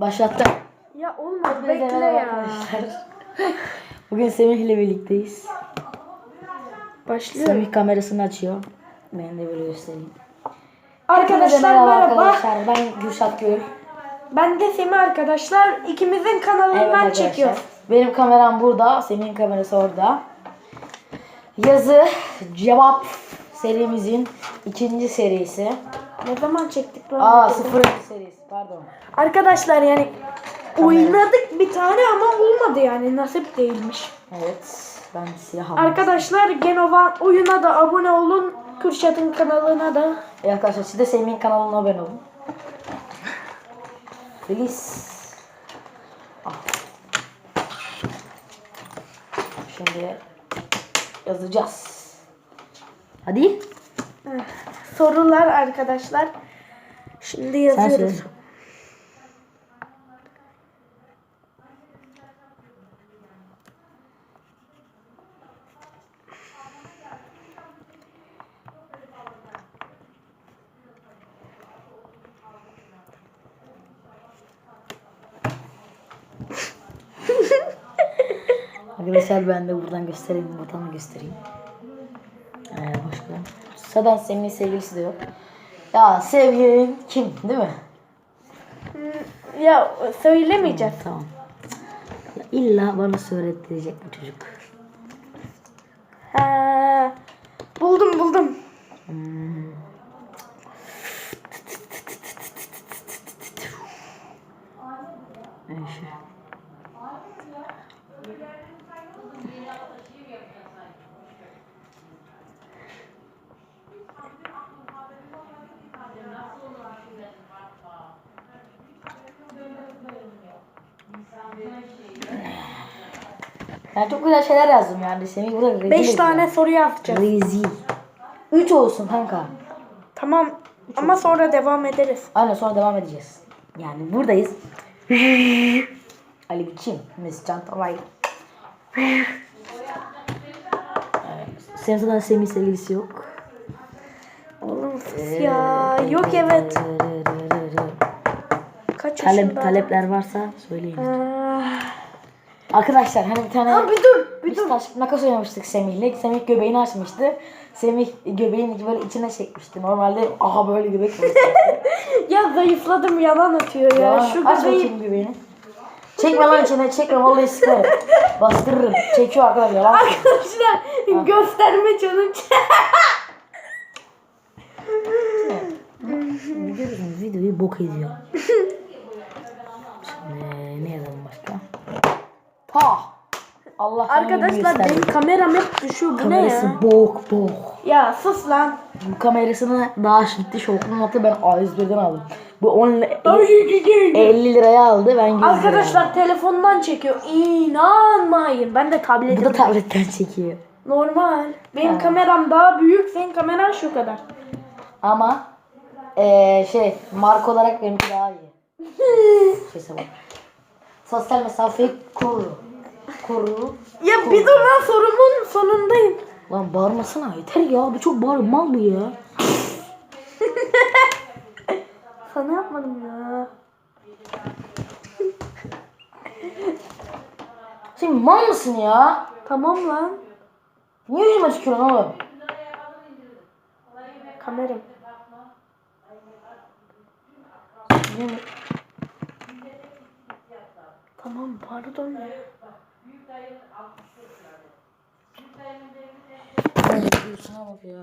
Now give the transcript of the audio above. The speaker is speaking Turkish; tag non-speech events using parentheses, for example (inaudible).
Başlattım. Ya olmaz Hepinize bekle merhaba ya. arkadaşlar. (laughs) Bugün Semih ile birlikteyiz. Başlıyor. Semih kamerasını açıyor. Ben de böyle göstereyim. Arkadaşlar merhaba. arkadaşlar. Ben Gülşat Gül. Ben de Semih arkadaşlar. İkimizin kanalından Evet arkadaşlar. çekiyor. Benim kameram burada. Semih'in kamerası orada. Yazı cevap serimizin ikinci serisi. Ne zaman çektik lan? Aa sıfırıncı serisi pardon. Arkadaşlar yani oynadık bir tane ama olmadı yani nasip değilmiş. Evet. Ben siyah aldım. Arkadaşlar Genova oyuna da abone olun. Kürşat'ın kanalına da. Evet arkadaşlar siz de Semih'in kanalına abone olun. Feliz. Ah. Şimdi yazacağız. Hadi. Sorular arkadaşlar. Şimdi yazıyoruz. (laughs) Arkadaşlar ben de buradan göstereyim, buradan da göstereyim. Ee, başka. Zaten Semih'in sevgilisi de yok. Ya sevgilin kim değil mi? Hmm, Ya söylemeyeceğiz. Tamam. Ya İlla bana söylettirecek bu çocuk. Ha, buldum buldum. Hmm. Yani çok güzel şeyler yazdım yani. Semih burada rezil 5 ediyor. tane soru yazacağız. Rezil. 3 olsun kanka. Tamam ama sonra devam ederiz. Aynen sonra devam edeceğiz. Yani buradayız. Ali Biçim, Miss Cantalay. Senin zaten Semih sevgilisi yok. Oğlum sus ya. Yok evet. Kaç Talep, yaşında? talepler varsa söyleyin. Ah. Arkadaşlar hani bir tane Aa, bir dur bir biz dur. taş makas oynamıştık Semih'le. Semih göbeğini açmıştı. Semih göbeğini böyle içine çekmişti. Normalde aha böyle göbek. (laughs) Ya zayıfladım yalan atıyor ya. Ya, Şu aç göbeği. bakayım göbeğini. Çekme lan içine çekme vallahi sıkarım. Bastırırım. Çekiyor arkadaşlar. Söylüyor. Arkadaşlar gösterme challenge. (laughs) Biliyorsunuz videoyu bok ediyor. (laughs) Ta. Allah Arkadaşlar benim kameram hep düşüyor. Bu ne Kamerası ya? bok bok. Ya sus lan. Bu kamerasını daha şimdi şokun altı ben A101'den aldım. Bu 10 50 liraya aldı ben 100 liraya Arkadaşlar aldım. telefondan çekiyor. İnanmayın. Ben de Bu tabletim. da tabletten çekiyor. Normal. Benim Ha. kameram daha büyük. Senin kameran şu kadar. Ama eee şey marka olarak benimki daha iyi. (laughs) Şeyse bak. Sosyal mesafeyi koru. Koru. Ya bir dur lan sorumun sonundayım. Lan bağırmasana yeter ya. Bu çok bağır mal bu ya. (laughs) Sana yapmadım ya. Sen mal mısın ya? Tamam lan. Niye yüzüme tükürüyorsun oğlum? Kameram. Tamam pardon ya. Ay, Şuna bak ya.